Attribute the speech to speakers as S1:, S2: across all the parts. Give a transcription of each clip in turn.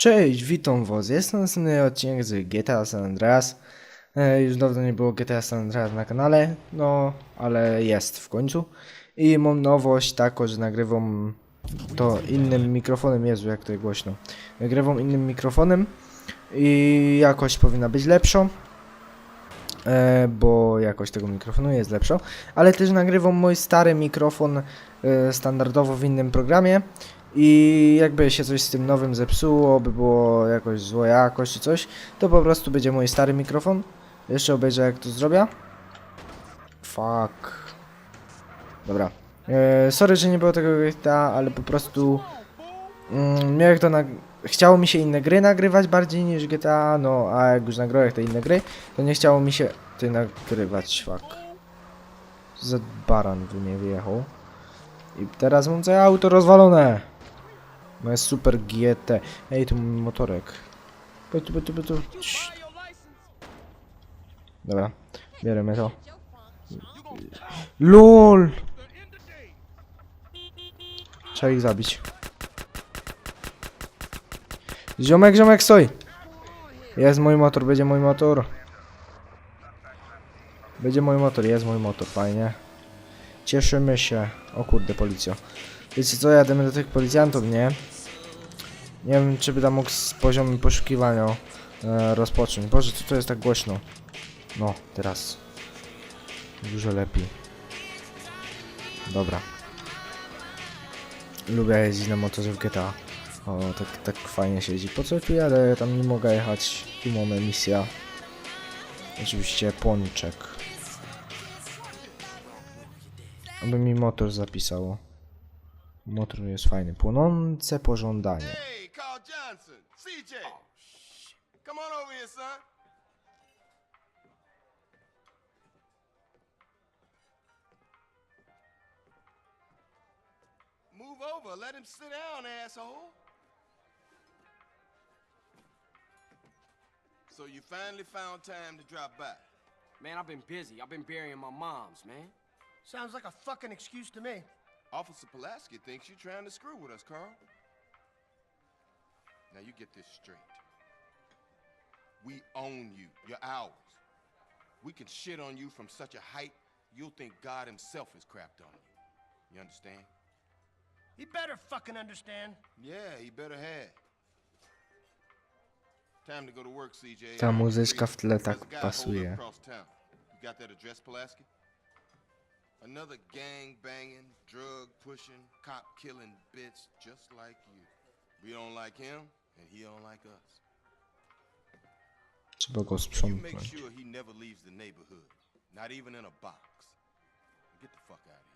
S1: Cześć, witam was. Jest to następny odcinek z GTA San Andreas. E, już dawno nie było GTA San Andreas na kanale, no ale jest w końcu. I mam nowość taką, że nagrywam to innym mikrofonem. Jezu, jak to jest głośno. Nagrywam innym mikrofonem i jakość powinna być lepsza. E, bo jakość tego mikrofonu jest lepsza, ale też nagrywam mój stary mikrofon e, standardowo w innym programie i jakby się coś z tym nowym zepsuło, by było jakoś zła jakość czy coś, to po prostu będzie mój stary mikrofon. Jeszcze obejrzę jak to zrobię. Fuck. Dobra. E, sorry, że nie było tego GTA, ale po prostu mm, miałem to na... Chciało mi się inne gry nagrywać bardziej niż GTA, no a jak już nagrałem te inne gry, to nie chciało mi się ty nagrywać, fuck. Za baran w nie wyjechał. I teraz mam całe auto rozwalone. Moje super GT. Ej, tu mam motorek. Bytu, bytu. Cii. Dobra, bierzemy to. LOL! Trzeba ich zabić. Ziomek, ziomek, stoi! Jest mój motor, będzie mój motor. Będzie mój motor, jest mój motor, fajnie. Cieszymy się. O kurde, policja. Wiecie co, jademy do tych policjantów, nie? Nie wiem, czy by tam mógł z poziomu poszukiwania e, rozpocząć. Boże, co to jest tak głośno? No, teraz. Dużo lepiej. Dobra. Lubię jeździć na motorze w GTA. O, tak, tak fajnie się jeździ. Po co tu jadę? Ja tam nie mogę jechać. Tu mamy misja. Oczywiście płoniczek. Aby mi motor zapisało. Motor jest fajny. Płonące pożądanie.
S2: Hey, Carl Johnson, CJ. Oh, Come on over here, son. Move over. Let him sit down, asshole. So you finally found time to drop by.
S3: Man, I've been busy. I've been burying my moms, man.
S4: Sounds like a fucking excuse to me.
S2: Officer Pulaski thinks you're trying to screw with us, Carl. Now you get this straight. We own you. You're ours. We can shit on you from such a height, you'll think God himself has crapped on you. You understand?
S4: He better fucking understand.
S2: Yeah, he better have. Time to go to work, CJ.
S1: Ta
S2: I'm
S1: muzyczka
S2: free.
S1: w tle tak
S2: a guy holed up
S1: pasuje.
S2: across town. You got that address, Pulaski? Another gang banging, drug pushing, cop killing bitch just like you. We don't like him, and he don't like us.
S1: Trzeba go
S2: You make sure he never leaves the neighborhood, not even in a box. Get the fuck out of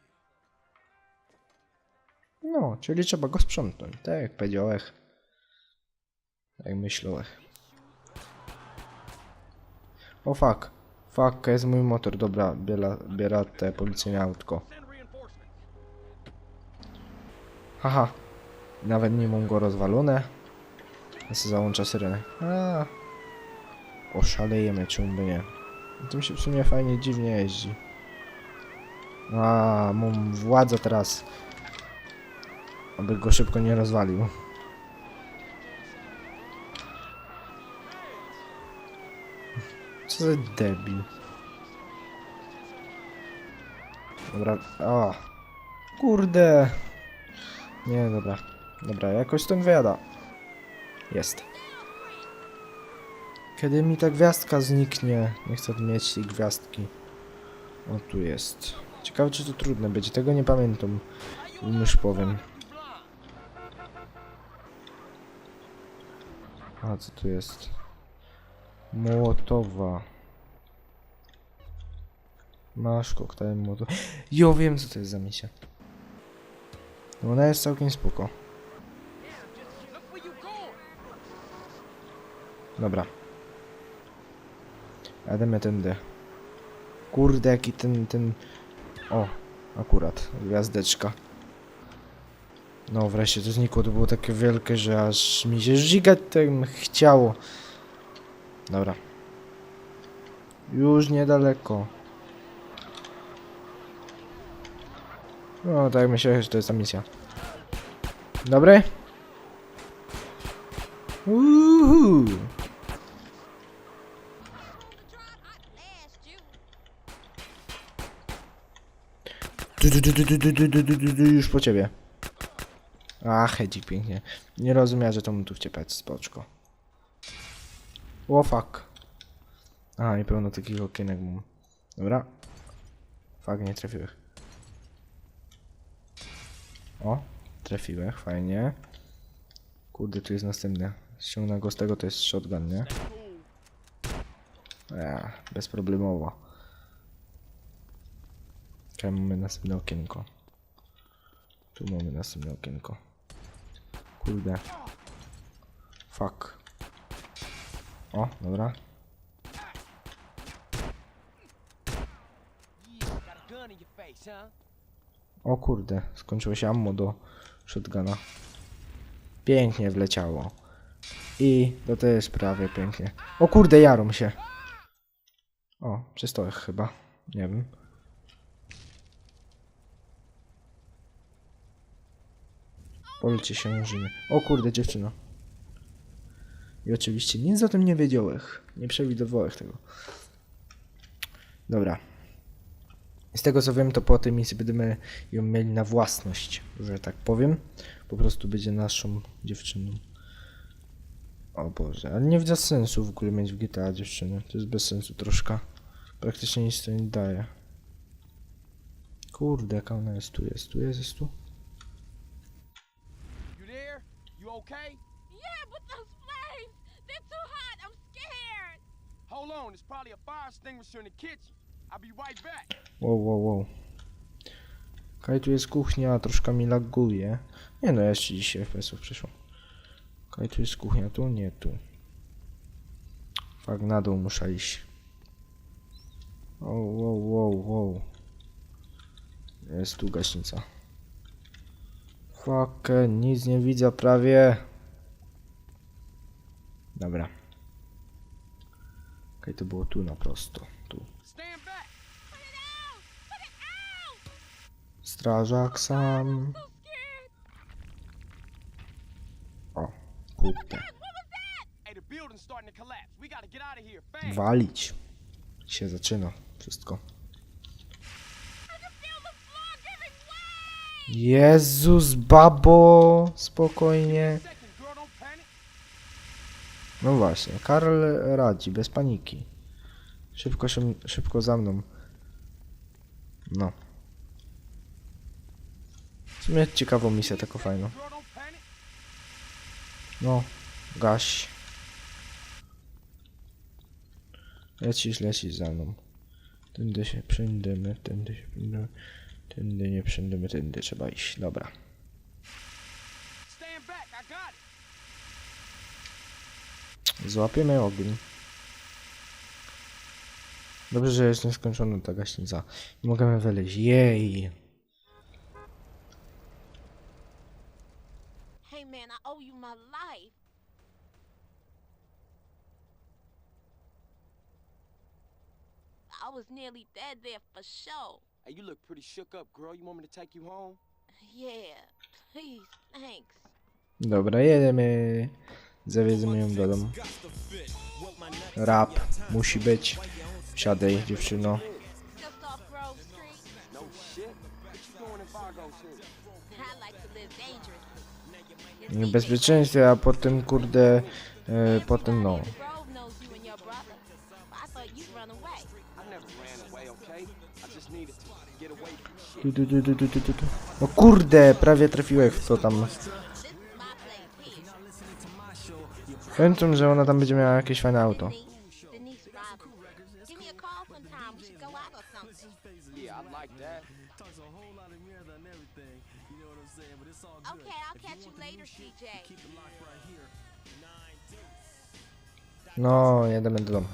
S2: here.
S1: No, czyli trzeba go sprzątnąć. Tak jak powiedziałeś. Tak jak myślałeś. O fuck. Fuck, jest mój motor. Dobra, biera, biera te policyjne autko. Haha. Nawet nie mam go rozwalone. Ja sobie załączę syrenę. Oszalejemy, czemu by nie. Tym się w sumie fajnie, dziwnie jeździ. A, mam władzę teraz. Aby go szybko nie rozwalił. Co za debil. Dobra, o. Kurde. Nie, dobra. Dobra, jakoś stąd wyjada. Jest. Kiedy mi ta gwiazdka zniknie? Nie chcę mieć tej gwiazdki. O, tu jest. Ciekawe, czy to trudne będzie. Tego nie pamiętam. Już powiem. A co tu jest? Młotowa. Masz koktajl młotowa. Jo, wiem co to jest za misja. No ona jest całkiem spoko. Dobra. Jademy tędy. Kurde, jaki ten, ten... O, akurat, gwiazdeczka. No wreszcie to znikło, to było takie wielkie, że aż mi się żigać tym chciało. Dobra. Już niedaleko. No tak myślę, że to jest ta misja. Dobry? Uhu. Już po ciebie. Ach, hedzik pięknie. Nie rozumiem, że to mu tu wciepać spoczko. Fuck. A, nie pełno takich okienek mam. Dobra. Fuck, nie trafiłem. O, trafiłem, fajnie. Kurde, tu jest następne. Ściągnę go z tego, to jest shotgun, nie? Ja, bezproblemowo. Czekaj, mamy następne okienko. Tu mamy następne okienko. Kurde. Fuck. O, dobra. O kurde, skończyło się ammo do shotguna. Pięknie wleciało. I to też prawie pięknie. O kurde, jarom się. O, przy stołach chyba. Nie wiem. Polcie się murzyny. O kurde, dziewczyno. I oczywiście nic o tym nie wiedziałeś. Nie przewidywałeś tego. Dobra. Z tego co wiem, to po tej misji będziemy ją mieli na własność, że tak powiem. Po prostu będzie naszą dziewczyną. O Boże, ale nie widzę sensu w ogóle mieć w GTA dziewczynę. To jest bez sensu troszkę. Praktycznie nic to nie daje. Kurde, jaka ona jest tu, jest tu, jest, jest tu.
S3: You there? You okay? Hold on, there's probably a fire extinguisher in the kitchen. I'll be right back.
S1: Wow, wow, wow. Kaj tu jest kuchnia, troszkę mi laguje. Nie no, jeszcze dzisiaj FPS-ów przyszło. Kaj tu jest kuchnia, tu, nie tu. Fak, na dół muszę iść. Wow, wow, wow, wow. Jest tu gaśnica. Fuck, nic nie widzę prawie. Dobra okay, to było tu na prosto. Tu. Strażak sam. O, kurde. Walić. Się zaczyna wszystko. Jezus, babo, spokojnie. No właśnie, Karl radzi, bez paniki. Szybko szybko za mną. No. W sumie ciekawą misję, taką fajną. No, gaś. Lecisz, lecisz za mną. Tędy się przędymy, tędy się przędymy. Tędy nie przędymy, tędy trzeba iść. Dobra.
S3: Stand back. I got it.
S1: Złapiemy ogień. Dobrze, że jest nieskończona ta gaśnica. I możemy wyleźć. Jej!
S5: Hey man, I owe you my life. I was nearly dead there for sure.
S3: Hey, you look pretty shook up, girl. You want me to take you home?
S5: Yeah, please, thanks.
S1: Dobra, jedziemy. Zawieziemy ją do domu. Rap musi być. Siadaj, dziewczyno. Bezpieczeństwo, a potem kurde, e, potem no. Du, du, du, du, du, du, du. No kurde, prawie trafiłeś w to tam Kończą, że ona tam będzie miała jakieś fajne auto. No, jedziemy do domu.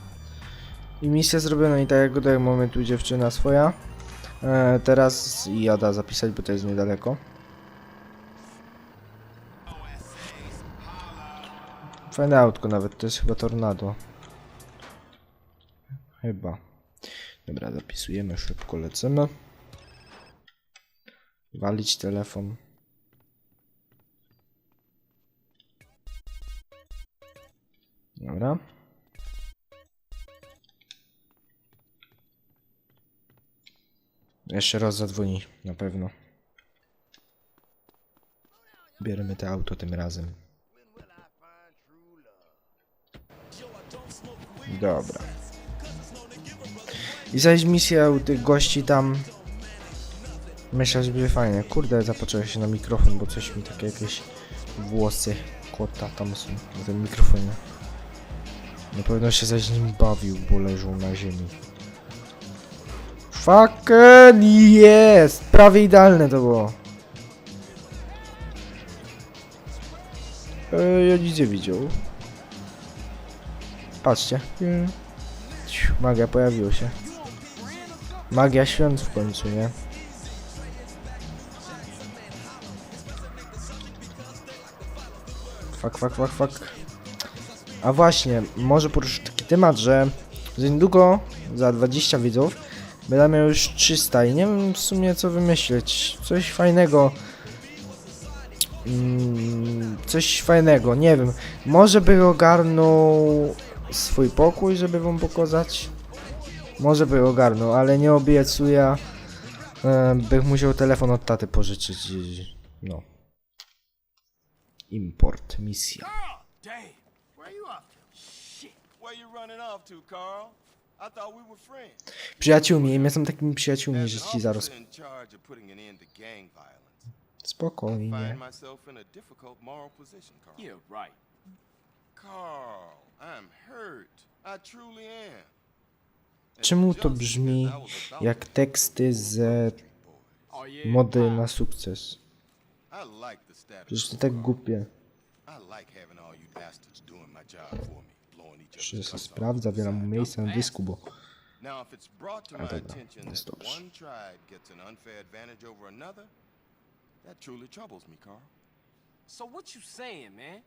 S1: I misja zrobiona i tak jak tutaj mamy tu dziewczyna swoja. E, teraz jada zapisać, bo to jest niedaleko. Fajne autko nawet, to jest chyba tornado. Chyba. Dobra, zapisujemy, szybko lecimy. Walić telefon. Dobra. Jeszcze raz zadzwoni, na pewno. Bierzemy to auto tym razem. Dobra. I zaś misja u tych gości tam. Myślę, że będzie fajnie. Kurde, zapatrzyłem się na mikrofon, bo coś mi takie jakieś włosy kota tam są na tym mikrofonie. Na pewno się zaś nim bawił, bo leżał na ziemi. Fucking jest! Prawie idealne to było. Eee, ja nic nie widział. Patrzcie. Magia pojawiła się. Magia świąt w końcu, nie? Fuck, fuck, fuck, fuck. A właśnie, może poruszyć taki temat, że za niedługo, za 20 widzów, będę miał już 300 i nie wiem w sumie co wymyślić. Coś fajnego. Mm, coś fajnego, nie wiem. Może by ogarnął swój pokój, żeby wam pokazać. Może by ogarnął, ale nie obiecuję. E, bych musiał telefon od taty pożyczyć. No. Import, misja.
S3: Friends.
S1: Przyjaciółmi, my są takimi przyjaciółmi, że ci zaraz spokojnie.
S2: Carl.
S1: Czemu to brzmi jak teksty z mody na sukces? Przecież to tak głupie.
S2: Other's
S1: się sprawdza, wiele mu miejsca na dysku, bo A, dobra, jest
S2: that
S1: dobrze.
S2: that truly troubles me, Carl.
S3: So what you saying, man?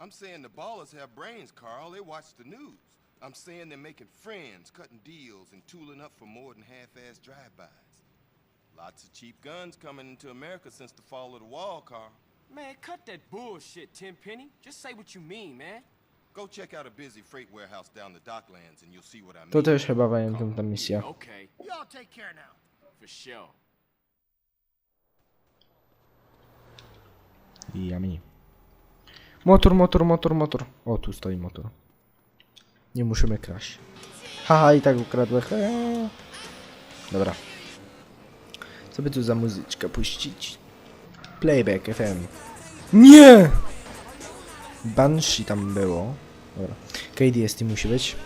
S2: I'm saying the ballers have brains, Carl. They watch the news. I'm saying they're making friends, cutting deals, and tooling up for more than half-assed drive-bys. Lots of cheap guns coming into America since the fall of the wall, Carl.
S3: Man, cut that bullshit, Tenpenny. Just say what you mean, man.
S2: Go check out a busy freight warehouse down the docklands, and you'll see what I mean.
S1: to też chyba pamiętam ta misja.
S3: Okay,
S4: You all take care now.
S3: for sure.
S1: Yummy. Motor, motor, motor, motor. O, tu stoi motor. Nie musimy kraść. Haha, i tak ukradłem. Dobra. Co by tu za muzyczkę puścić? Playback FM. Nie! Banshee tam było. Dobra. KDST musi być.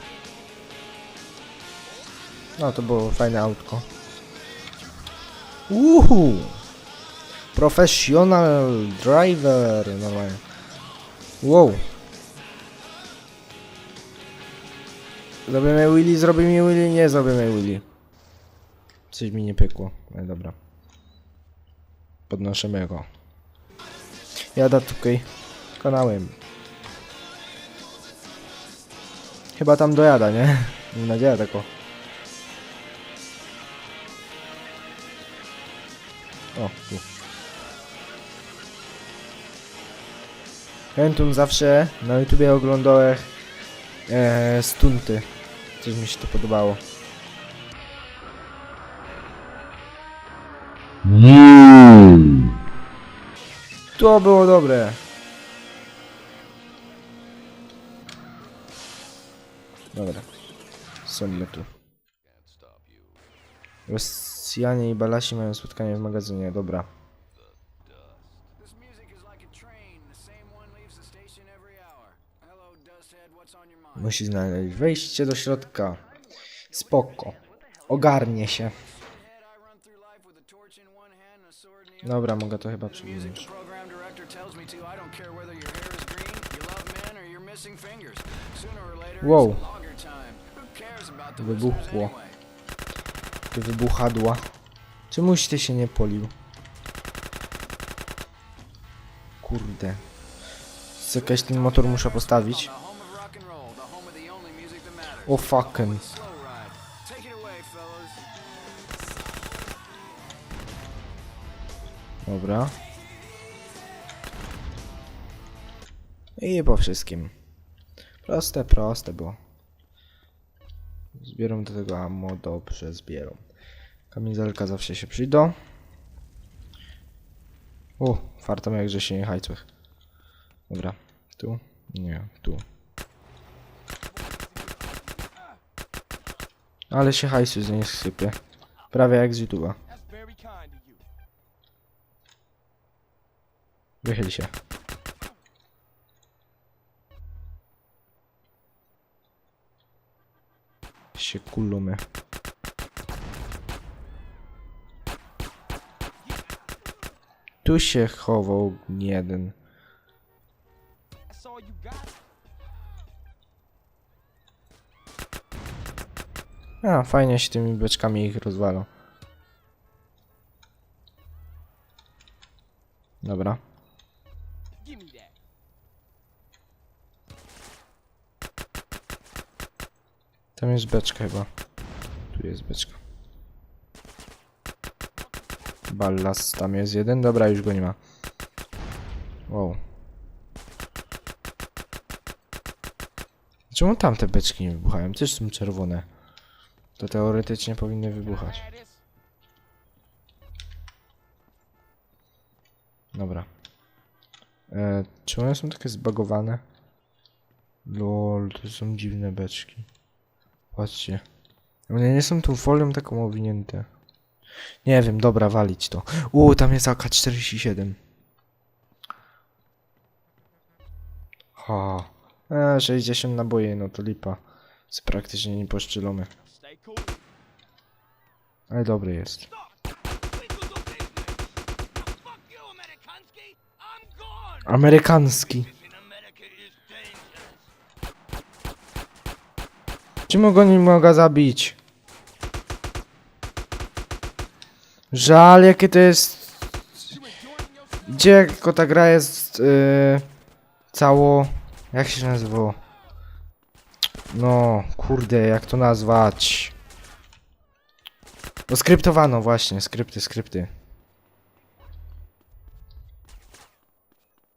S1: No, to było fajne autko. Uhu! Professional driver, normalnie. Wow. Zrobimy Willy, zrobimy Willy, nie zrobimy Willy. Coś mi nie pykło, ale dobra. Podnoszymy go. Jada tutaj kanałem. Chyba tam dojada, nie? Mam nadzieję tako. O, tu. Pamiętam zawsze na YouTubie oglądałem e, stunty. Coś mi się to podobało. To było dobre. Dobra. Są my tu. Rosjanie i Balasi mają spotkanie w magazynie, dobra. Musi znaleźć wejście do środka. Spoko. Ogarnie się. Dobra, mogę to chyba
S6: later,
S1: Wow. Wybuchło. Ty wybuchadła. Czemuś ty się nie polił? Kurde. Jakaś ten motor muszę postawić. O fucking. Dobra. I po wszystkim. Proste, proste było. Zbieram do tego ammo, dobrze zbieram. Kamizelka zawsze się przyjdą. O, fartam jakże się nie hajcłych. Dobra, tu? Nie, tu. Ale się hajsu z niej sypie. Prawie jak z YouTube'a. Wychyl się. Się kulumy. Tu się chował jeden. A, fajnie się tymi beczkami ich rozwalą. Dobra. Tam jest beczka chyba. Tu jest beczka. Ballas, tam jest jeden. Dobra, już go nie ma. Wow. Czemu tamte beczki nie wybuchają? Też są czerwone. To teoretycznie powinny wybuchać. Dobra. E, czy one są takie zbagowane? Lol, to są dziwne beczki. Patrzcie. One nie są tą folią taką owinięte. Nie wiem, dobra, walić to. U, tam jest AK-47. Ha. E, 60 naboi, no to lipa. Jest praktycznie
S3: cool.
S1: Ale dobry jest. Amerykański. Czemu go nie mogę zabić? Żal, jakie to jest... Gdzie jako ta gra jest... Yy, cało... Jak się nazywało? No, kurde, jak to nazwać? No skryptowano właśnie, skrypty, skrypty.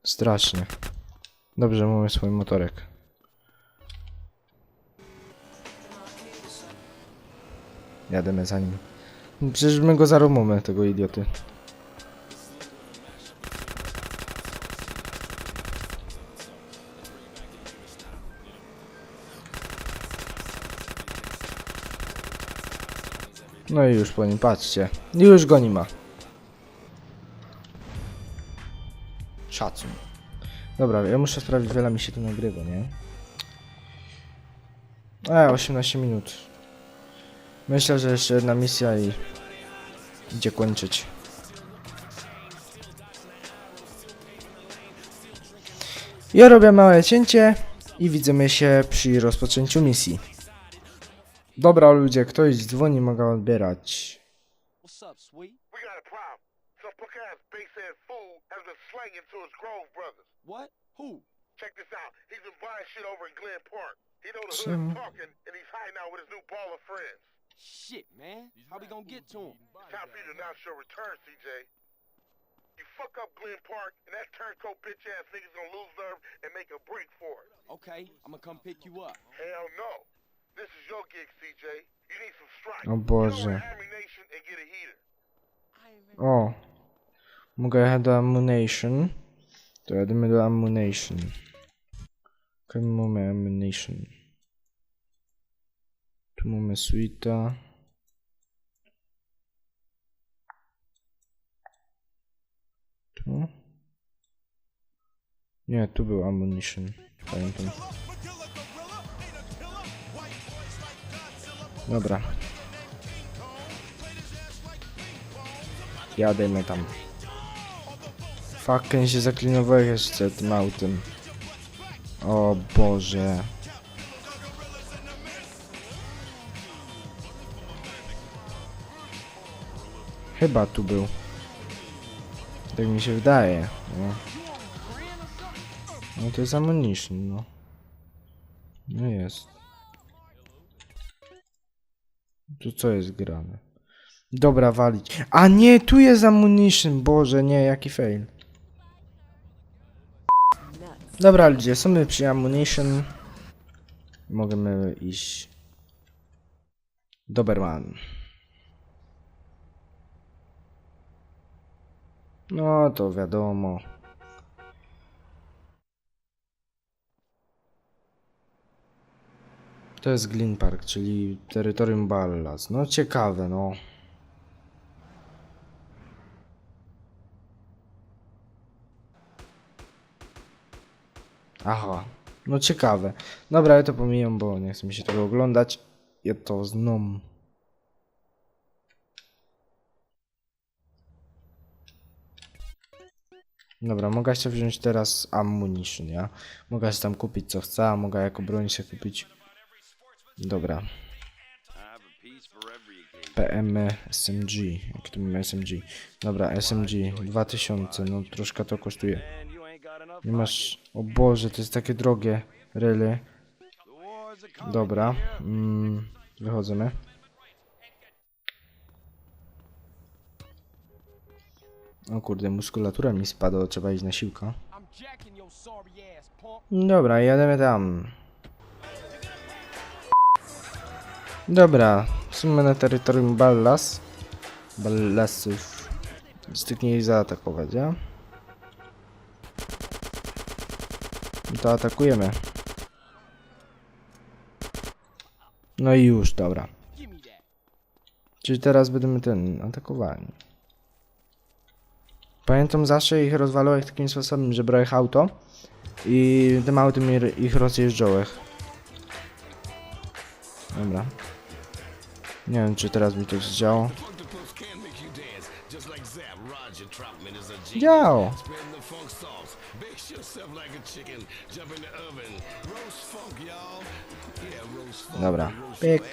S1: Strasznie. Dobrze, mamy swój motorek. Jademy za nim. Przecież my go zarumamy, tego idioty. No i już po nim, patrzcie. Już go nie ma. Szacun. Dobra, ja muszę sprawdzić, wiele mi się tu nagrywa, nie? E, 18 minut. Myślę, że jeszcze jedna misja i idzie kończyć. Ja robię małe cięcie i widzimy się przy rozpoczęciu misji. Dobra ludzie, ktoś dzwoni, mogę odbierać.
S3: What's up, sweet?
S7: We got a problem. Some punk ass bass-ass fool has been slanging to his Grove brothers.
S3: What? Who?
S7: Check this out. He's been buying shit over in Glen Park. He know the
S1: So-
S7: hood's talking, and he's hiding out with his new ball of friends.
S3: Shit, man. How we gonna get to him?
S7: It's time for you to announce your return, CJ. You fuck up Glen Park, and that turncoat bitch ass nigga's gonna lose nerve and make a break for it.
S3: Okay, I'm gonna come pick you up.
S7: Hell no.
S1: O Boże. O. Mogę jechać do Ammunition. To jedziemy do Ammunition. Okej, mamy Ammunition. Tu mamy Suita. Tu? Nie, tu był Ammunition. Pamiętam. Dobra. Jademy tam. Fucking się zaklinowałem jeszcze tym autem. O Boże. Chyba tu był. Tak mi się wydaje. No, no to jest ammunition, no. No jest. Tu co jest grane? Dobra, walić. A nie, tu jest ammunition. Boże, nie, jaki fail. Dobra, ludzie, są my przy ammunition. Możemy iść. Doberman. No to wiadomo. To jest Glyn Park, czyli terytorium Ballas. No ciekawe, no. Aha, no ciekawe. Dobra, ja to pomijam, bo nie chcę mi się tego oglądać. Ja to znam. Dobra, mogę się wziąć teraz ammunition, ja? Mogę się tam kupić co chcę, a mogę jako broń się kupić. Dobra. PM SMG. Jak tu mamy SMG? Dobra, SMG 2000, no troszkę to kosztuje. Nie masz. O Boże, to jest takie drogie. Ryly. Dobra. Mm, wychodzimy. O kurde, muskulatura mi spadła, trzeba iść na siłkę. Dobra, jademy tam. Dobra, są na terytorium Ballas. Ballasów. Styknie ich zaatakować, ja? No to atakujemy. No i już, dobra. Czyli teraz będziemy ten atakowani. Pamiętam zawsze ich rozwalałem takim sposobem, że brałem auto i tym autem ich- rozjeżdżałem. Dobra. Nie wiem czy teraz mi to zdziało. Działo. Dobra. Pyk.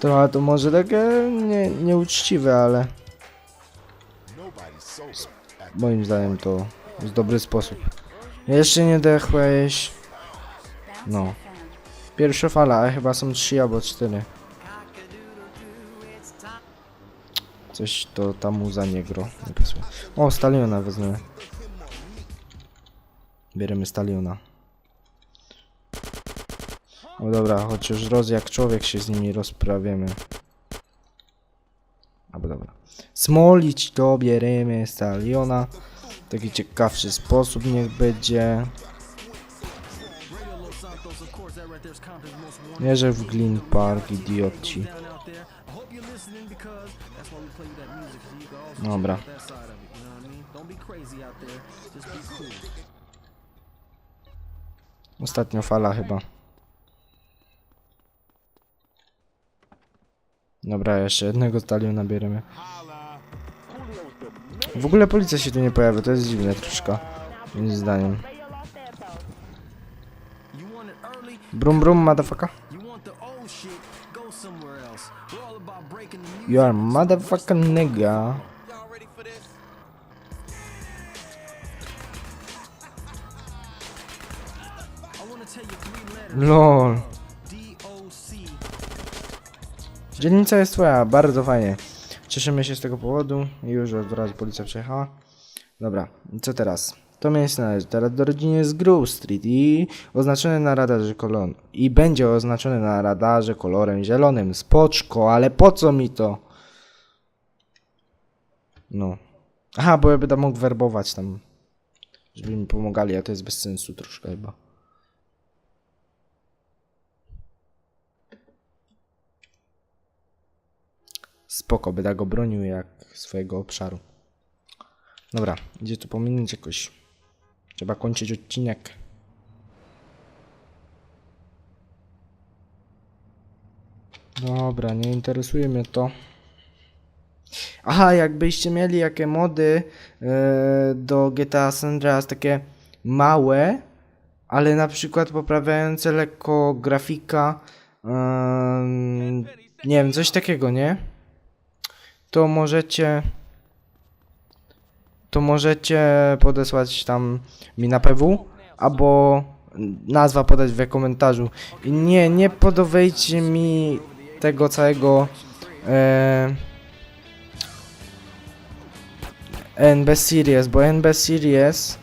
S1: To, to może takie nie, nieuczciwe, ale moim zdaniem to jest dobry sposób. Jeszcze nie dechłeś. No. Pierwsza fala, ale chyba są trzy albo cztery. Coś to ta muza nie gro. Nie pasuje. O, Staliona wezmę. Bierzemy Staliona. O dobra, chociaż roz jak człowiek się z nimi rozprawiemy. Albo dobra. Smolić to bierzemy Staliona. Taki ciekawszy sposób niech będzie. Nie, że w Glyn Park, idioci. Dobra. Ostatnia fala chyba. Dobra, jeszcze jednego staliona bierzemy. W ogóle policja się tu nie pojawia, to jest dziwne troszkę. Moim zdaniem. Brum brum, motherfucker.
S6: You want the old
S1: LOL. Dzielnica jest twoja, bardzo fajnie. Cieszymy się z tego powodu już od razu policja przyjechała. Dobra, co teraz? To miejsce należy teraz do rodziny z Grove Street i oznaczone na radarze kolor i będzie oznaczone na radarze kolorem zielonym. Spoczko, ale po co mi to? No. Aha, bo ja będę mógł werbować tam, żeby mi pomagali, a to jest bez sensu troszkę chyba. Spoko, będę go bronił jak swojego obszaru. Dobra, idzie tu pominąć jakoś. Trzeba kończyć odcinek. Dobra, nie interesuje mnie to. Aha, jakbyście mieli jakie mody e, do GTA San Andreas, takie małe, ale na przykład poprawiające lekko grafika, em, nie wiem, coś takiego, nie? To możecie to możecie podesłać tam mi na PW albo nazwa podać w komentarzu. I nie, nie podawajcie mi tego całego e, NB Series, bo NB Series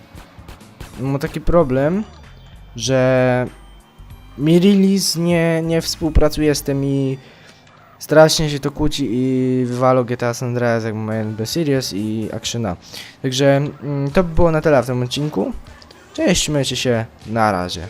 S1: ma taki problem, że Mirilis nie, nie współpracuje z tym i strasznie się to kłóci i wywalo GTA San Andreas jak The Series i Actiona. Także mm, to by było na tyle w tym odcinku. Cześć, trzymajcie się, na razie.